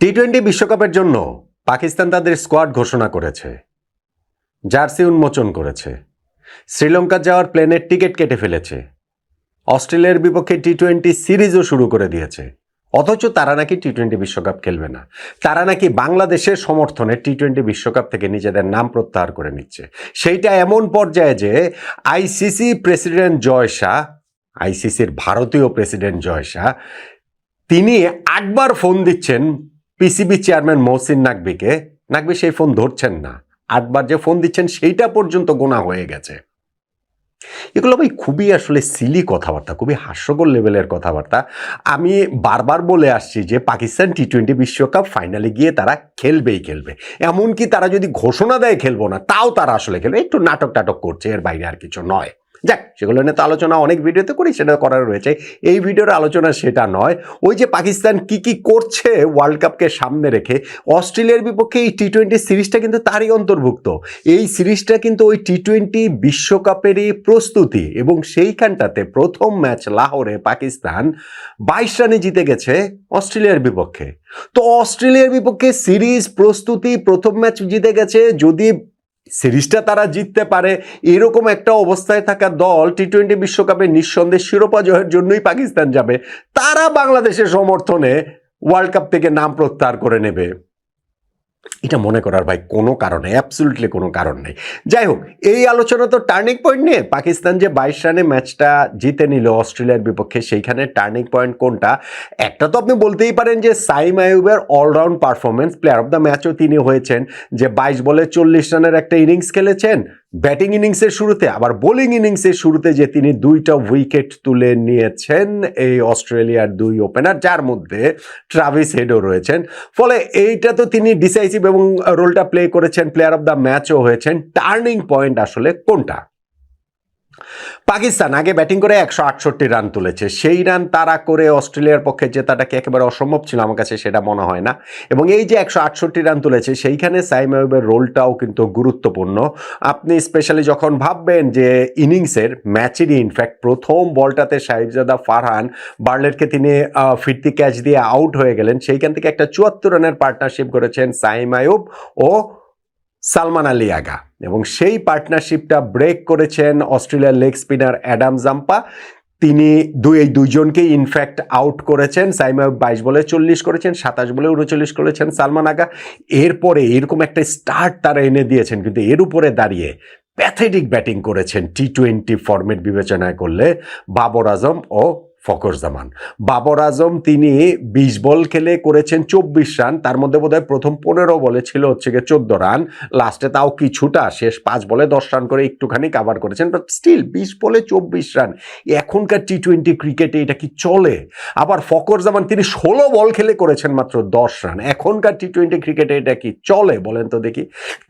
T twenty বিশ্বকাপের জন্য পাকিস্তান তাদের স্কোয়াড ঘোষণা করেছে। জার্সি উন্মোচন করেছে। শ্রীলঙ্কা যাওয়ার প্লেনের টিকিট কেটে ফেলেছে। অস্ট্রেলিয়ার বিপক্ষে টি টোয়েন্টি সিরিজও শুরু করে দিয়েছে। অথচ তারা নাকি টি টোয়েন্টি বিশ্বকাপ খেলবে না। তারা নাকি বাংলাদেশের সমর্থনে টি টোয়েন্টি বিশ্বকাপ থেকে নিজেদের নাম প্রত্যাহার করে নিচ্ছে। সেইটা এমন পর্যায়ে যে আইসিসি প্রেসিডেন্ট জয় শাহ আইসিসির ভারতীয় প্রেসিডেন্ট জয় শাহ, তিনি আটবার ফোন দিচ্ছেন পিসিবি চেয়ারম্যান মহসিন নাকবিকে নাকবি সেই ফোন ধরছেন না। আটবার যে ফোন দিচ্ছেন, সেইটা পর্যন্ত গোনা হয়ে গেছে। এগুলো ভাই খুবই আসলে সিলি কথাবার্তা, খুবই হাস্যকর লেভেলের কথাবার্তা। আমি বারবার বলে আসছি যে পাকিস্তান টি টোয়েন্টি বিশ্বকাপ ফাইনালে গিয়ে তারা খেলবেই খেলবে। এমনকি তারা যদি ঘোষণা দেয় খেলব না, তাও তারা আসলে খেলবে। একটু নাটক টাটক করছে, এর বাইরে আর কিছু নয়। যাক, সেগুলো নিয়ে তো আলোচনা, অনেক ভিডিওতে করি, সেটা করার রয়েছে। এই ভিডিওর আলোচনা সেটা নয়, ওই যে পাকিস্তান কি কি করছে ওয়ার্ল্ড কাপকে সামনে রেখে, অস্ট্রেলিয়ার বিপক্ষে এই টি টোয়েন্টি সিরিজটা কিন্তু তারই অন্তর্ভুক্ত। এই সিরিজটা কিন্তু ওই টি টোয়েন্টি বিশ্বকাপেরই প্রস্তুতি, এবং সেইখানটাতে প্রথম ম্যাচ লাহোরে পাকিস্তান বাইশ রানে জিতে গেছে অস্ট্রেলিয়ার বিপক্ষে। তো অস্ট্রেলিয়ার বিপক্ষে সিরিজ প্রস্তুতি, প্রথম ম্যাচ জিতে গেছে, যদি সিরিজটা তারা জিততে পারে, এরকম একটা অবস্থায় থাকা দল টি টোয়েন্টি বিশ্বকাপে নিঃসন্দেহ শিরোপা জয়ের জন্যই পাকিস্তান যাবে। তারা বাংলাদেশের সমর্থনে ওয়ার্ল্ড কাপ থেকে নাম প্রত্যাহার করে নেবে। এটা মনে করার ভাই কোনো কারণ নেই অ্যাবসুলুটলি কোনো কারণ নেই। যাই হোক, এই আলোচনা তো টার্নিং পয়েন্ট নিয়ে, পাকিস্তান যে বাইশ রানে ম্যাচটা জিতে নিল অস্ট্রেলিয়ার বিপক্ষে, সেইখানে টার্নিং পয়েন্ট কোনটা? একটা তো আপনি বলতেই পারেন যে Saim আয়ুবের all round performance player of the ম্যাচও তিনি হয়েছেন। যে বাইশ বলে চল্লিশ রানের একটা ইনিংস খেলেছেন ব্যাটিং ইনিংসের শুরুতে, আবার বোলিং ইনিংসের শুরুতে যে তিনি দুইটা উইকেট তুলে নিয়েছেন এই অস্ট্রেলিয়ার দুই ওপেনার, যার মধ্যে ট্রাভিস হেডও রয়েছেন। ফলে এইটা তো তিনি ডিসাইসিভ এবং রোলটা প্লে করেছেন প্লেয়ার অফ দ্য ম্যাচও হয়েছেন। টার্নিং পয়েন্ট আসলে কোনটা? পাকিস্তান আগে ব্যাটিং করে একশো আটষট্টি রান তুলেছে। সেই রান তারা করে অস্ট্রেলিয়ার পক্ষে জেতাটাকে একেবারে অসম্ভব ছিল আমার কাছে সেটা মনে হয় না। এবং এই যে একশো আটষট্টি রান তুলেছে, সেইখানে সাইম আয়ুবের রোলটাও কিন্তু গুরুত্বপূর্ণ। আপনি স্পেশালি যখন ভাববেন যে ইনিংসের, ম্যাচেরই ইনফ্যাক্ট প্রথম বলটাতে সাহিবজাদা ফারহান বার্লেটকে তিনি ফিরতি ক্যাচ দিয়ে আউট হয়ে গেলেন, সেইখান থেকে একটা চুয়াত্তর রানের পার্টনারশিপ করেছেন সাইম আয়ুব ও সালমান আলী আগা। এবং সেই পার্টনারশিপটা ব্রেক করেছেন অস্ট্রেলিয়ার লেগ স্পিনার অ্যাডাম জাম্পা তিনি দুই, এই দুইজনকেই ইনফ্যাক্ট আউট করেছেন। সাইমা বাইশ বলে চল্লিশ করেছেন, সাতাশ বলে উনচল্লিশ করেছেন সালমান আগা। এরপরে এরকম একটা স্টার্ট তারা এনে দিয়েছেন, কিন্তু এর উপরে দাঁড়িয়ে প্যাথেটিক ব্যাটিং করেছেন টি টোয়েন্টি ফরম্যাট বিবেচনায় করলে বাবর আজম ও ফকর জামান। বাবর আজম তিনি বিশ বল খেলে করেছেন চব্বিশ রান, তার মধ্যে বোধহয় প্রথম পনেরো বলে ছিল হচ্ছে গিয়ে চোদ্দ রান। লাস্টে তাও কিছুটা, শেষ পাঁচ বলে দশ রান করে একটুখানি কাভার করেছেন বাট স্টিল বিশ বলে চব্বিশ রান। এখনকার টি টোয়েন্টি ক্রিকেটে এটা কি চলে? আবার ফকর জামান, তিনি ষোলো বল খেলে করেছেন মাত্র দশ রান। এখনকার টি টোয়েন্টি ক্রিকেটে এটা কি চলে বলেন তো দেখি।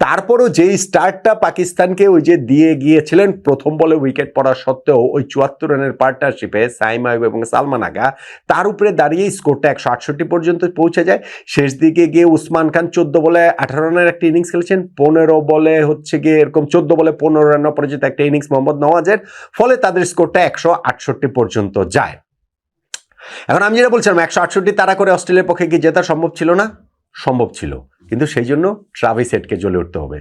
তারপরও যেই স্টার্টটা পাকিস্তানকে ওই যে দিয়ে গিয়েছিলেন, প্রথম বলে উইকেট পড়া সত্ত্বেও ওই চুয়াত্তর রানের পার্টনারশিপে সাইম আয়ুব এবং সালমান আগা, তার উপরে দাঁড়িয়ে স্কোরটা একশো আটষট্টি পর্যন্ত পৌঁছে যায়। শেষ দিকে গিয়ে উসমান খান চোদ্দ বলে আঠারো রানের একটা ইনিংস খেলেছেন, পনেরো বলে হচ্ছে গিয়ে এরকম চোদ্দ বলে পনেরো রান অপরাজিত একটা ইনিংস মোহাম্মদ নওয়াজের, ফলে তাদের স্কোরটা একশো আটষট্টি পর্যন্ত যায়। এখন আমি যেটা বলছিলাম, একশো আটষট্টি তারা করে অস্ট্রেলিয়ার পক্ষে কি জেতা সম্ভব ছিল না? সম্ভব ছিল। কিন্তু সেই জন্য ট্রাভিসেটকে জ্বলে উঠতে হবে।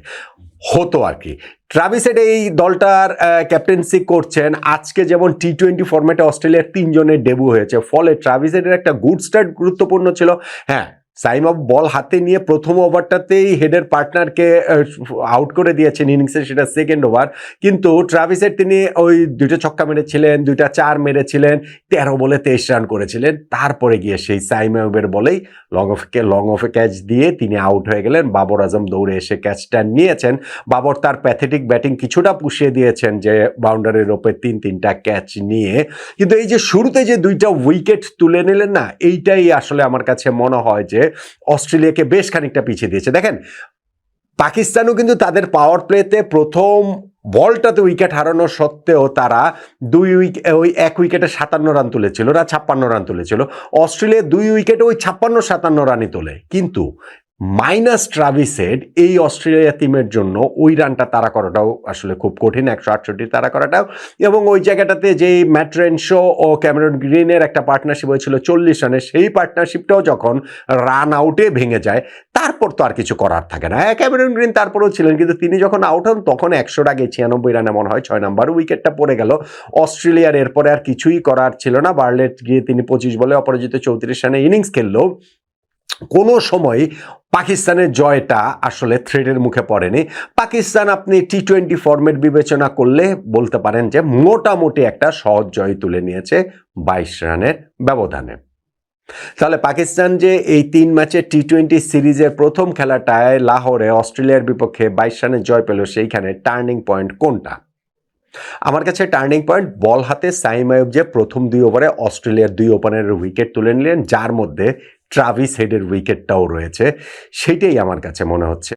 হতো আর কি। ট্রাভিসেট এই দলটার ক্যাপ্টেন্সি করছেন। আজকে যেমন টি টোয়েন্টি ফর্মেটে অস্ট্রেলিয়ার তিনজনের ডেবু হয়েছে, ফলে ট্রাভিসেটের একটা গুড স্টার্ট গুরুত্বপূর্ণ ছিল। হ্যাঁ সাইম অফ বল হাতে নিয়ে প্রথম ওভারটাতেই হেডের পার্টনারকে আউট করে দিয়েছেন ইনিংসে সেটা সেকেন্ড ওভার কিন্তু ট্রাভিসের তিনি ওই দুইটা ছক্কা মেরেছিলেন, দুইটা চার মেরেছিলেন, তেরো বলে তেইশ রান করেছিলেন। তারপরে গিয়ে সেই সাইম আয়ুবের বলেই লং অফকে লং অফে ক্যাচ দিয়ে তিনি আউট হয়ে গেলেন। বাবর আজম দৌড়ে এসে ক্যাচটা নিয়েছেন। বাবর তার প্যাথেটিক ব্যাটিং কিছুটা পুষিয়ে দিয়েছেন যে বাউন্ডারির ওপরে তিন, তিনটা ক্যাচ নিয়ে। কিন্তু এই যে শুরুতে যে দুইটা উইকেট তুলে নিলেন না, এইটাই আসলে আমার কাছে মনে হয় যে অস্ট্রেলিয়াকে বেশ খানিকটা পিছিয়ে দিয়েছে। দেখেন, পাকিস্তানও কিন্তু তাদের পাওয়ার প্লেতে প্রথম বলটাতে উইকেট হারানো সত্ত্বেও তারা দুই উইকে, ওই এক উইকেটে সাতান্ন রান তুলেছিল, ওরা ছাপ্পান্ন রান তুলেছিল। অস্ট্রেলিয়া দুই উইকেটে ওই ছাপ্পান্ন সাতান্ন রানই তোলে। কিন্তু মাইনাস ট্রাভিসেড এই অস্ট্রেলিয়া টিমের জন্য ওই রানটা তারা করাটাও আসলে খুব কঠিন, একশো আটষট্টি তারা করাটাও। এবং ওই জায়গাটাতে যেই ম্যাট্রেনশো ও ক্যামেরন গ্রিনের একটা পার্টনারশিপ হয়েছিল চল্লিশ রানের, সেই পার্টনারশিপটাও যখন রান আউটে ভেঙে যায়, তারপর তো আর কিছু করার থাকে না। হ্যাঁ ক্যামেরন গ্রিন তারপরেও ছিলেন, কিন্তু তিনি যখন আউট হন, তখন একশোর আগে ছিয়ানব্বই রানে মনে হয় ছয় নাম্বার উইকেটটা পড়ে গেল। অস্ট্রেলিয়ার এরপরে আর কিছুই করার ছিল না। বার্লেট গিয়ে তিনি পঁচিশ বলে অপরাজিত চৌত্রিশ রানে ইনিংস খেললো। কোনো সময় পাকিস্তানের জয়টা আসলে থ্রেডের মুখে পড়েনি। পাকিস্তান আপনি টি টোয়েন্টি ফর্মেট বিবেচনা করলে বলতে পারেন যে মোটামুটি একটা সহজ জয় তুলে নিয়েছে বাইশ রানের ব্যবধানে। তাহলে পাকিস্তান যে এই তিন ম্যাচে টি টোয়েন্টি সিরিজের প্রথম খেলাটায় লাহোরে, অস্ট্রেলিয়ার বিপক্ষে বাইশ রানের জয় পেল, সেইখানে টার্নিং পয়েন্ট কোনটা? আমার কাছে টার্নিং পয়েন্ট বল হাতে সাইম আয়ুব যে প্রথম দুই ওভারে অস্ট্রেলিয়ার দুই ওপেনারের উইকেট তুলে নিলেন, যার মধ্যে ট্রাভিস হেডের উইকেটটাও রয়েছে। সেটাই আমার কাছে মনে হচ্ছে।